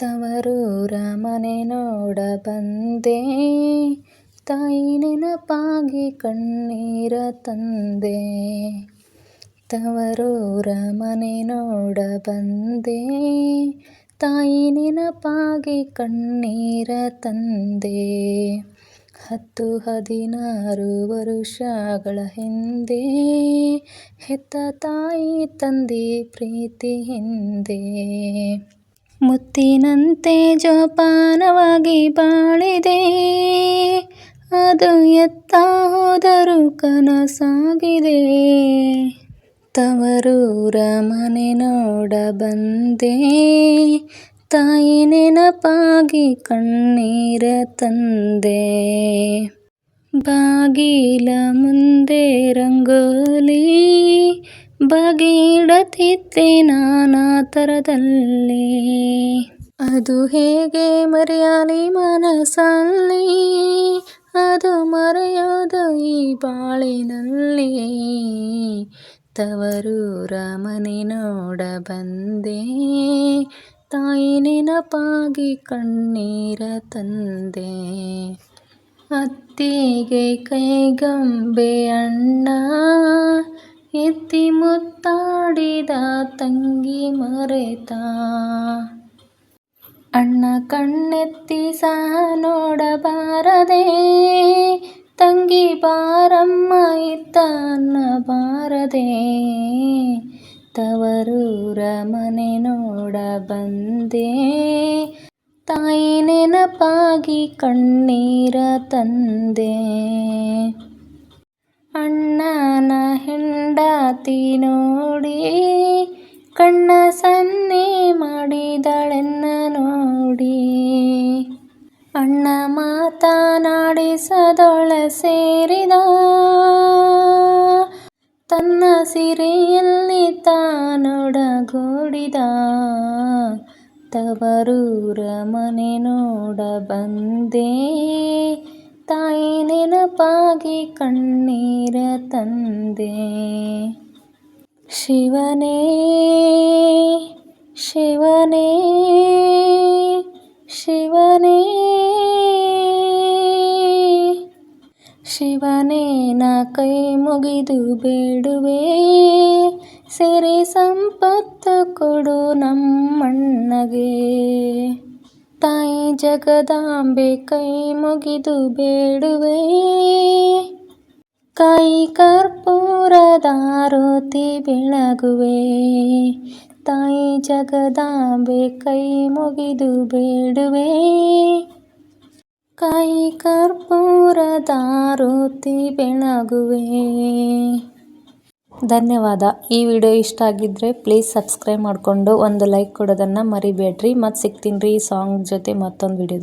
ತವರೂರ ಮನೆ ನೋಡ ಬಂದೆ. ತಾಯಿ ನೆನಪಾಗಿ ಕಣ್ಣೀರ ತಂದೆ. ತವರೂರ ಮನೆ ನೋಡ ಬಂದೆ. ತಾಯಿ ನೆನಪಾಗಿ ಕಣ್ಣೀರ ತಂದೆ. ಹತ್ತು ಹದಿನಾರು ವರುಷಗಳ ಹಿಂದೆ ಹೆತ್ತ ತಾಯಿ ತಂದೆ ಪ್ರೀತಿ ಹಿಂದೆ. ಮುತ್ತಿನಂತೆ ಜೋಪಾನವಾಗಿ ಬಾಳಿದೆ. ಅದು ಎತ್ತ ಹೋದರೂ ಕನಸಾಗಿದೆ. ತವರೂರ ಮನೆ ನೋಡ ಬಂದೆ. ತಾಯಿ ನೆನಪಾಗಿ ಕಣ್ಣೀರ ತಂದೆ. ಬಾಗಿಲ ಮುಂದೆ ರಂಗೋಲಿ ಬಗೆಯಿಡತಿದ್ದೆ ನಾನಾ ಥರದಲ್ಲಿ ಅದು ಹೇಗೆ ಮರೆಯಲಿ ಮನಸ್ಸಲ್ಲಿ? ಅದು ಮರೆಯೋದು ಈ ಬಾಳಿನಲ್ಲಿ. ತವರೂರ ಮನೆ ನೋಡ ಬಂದೆ. ತಾಯಿ ನೆನಪಾಗಿ ಕಣ್ಣೀರ ತಂದೆ. ಅತ್ತಿಗೆ ಕೈಗಂಬೆ ಅಣ್ಣ. ಎತ್ತಿ ಮುತ್ತಾಡಿದ ತಂಗಿ ಮರೆತ. ಅಣ್ಣ ಕಣ್ಣೆತ್ತಿ ಸಹ ನೋಡಬಾರದೆ. ತಂಗಿ ಬಾರಮ್ಮ ಇತ್ತ ಅನ್ನಬಾರದೆ ತವರೂರ ಮನೆ ನೋಡ ಬಂದೆ. ತಾಯಿ ನೆನಪಾಗಿ ಕಣ್ಣೀರ ತಂದೆ. ನೋಡಿ, ಕಣ್ಣ ಸನ್ನೆ ಮಾಡಿದಳೆನ್ನ ನೋಡಿ. ಅಣ್ಣ ಮಾತನಾಡಿಸದೊಳ ಸೇರಿದ ತನ್ನ ಸಿರಿಯಲ್ಲಿ ತಾನೊಡಗೂಡಿದ ತವರೂರ ಮನೆ ನೋಡ ಬಂದೆ. ತಾಯಿ ನೆನಪಾಗಿ ಕಣ್ಣೀರ ತಂದೆ. ಶಿವನೇ ಶಿವನೇ ಶಿವನೇ. ಶಿವನೇ, ನಾ ಕೈ ಮುಗಿದು ಬೇಡುವೆ, ಸಿರಿ ಸಂಪತ್ತು ಕೊಡು ನಮ್ಮಣ್ಣಗೆ. ತಾಯಿ ಜಗದಾಂಬೆ ಕೈ ಮುಗಿದು ಬೇಡುವೆ ಕೈ ಕರ್ಪೂರದಾರುತಿ ಬೆಳಗುವೆ. ತಾಯಿ ಜಗದಾಂಬೆ ಕೈ ಮುಗಿದು ಬೇಡುವೆ. ಕೈ ಕರ್ಪೂರದಾರುತಿ ಬೆಳಗುವೆ. ಧನ್ಯವಾದ. ಈ ವಿಡಿಯೋ ಇಷ್ಟ ಆಗಿದ್ದರೆ ಪ್ಲೀಸ್ ಸಬ್ಸ್ಕ್ರೈಬ್ ಮಾಡಿಕೊಂಡು ಒಂದು ಲೈಕ್ ಕೊಡೋದನ್ನು ಮರಿಬೇಡ್ರಿ. ಮತ್ತು ಸಿಗ್ತೀನಿ ರೀ ಈ ಸಾಂಗ್ ಜೊತೆ ಮತ್ತೊಂದು ವಿಡಿಯೋದಲ್ಲಿ.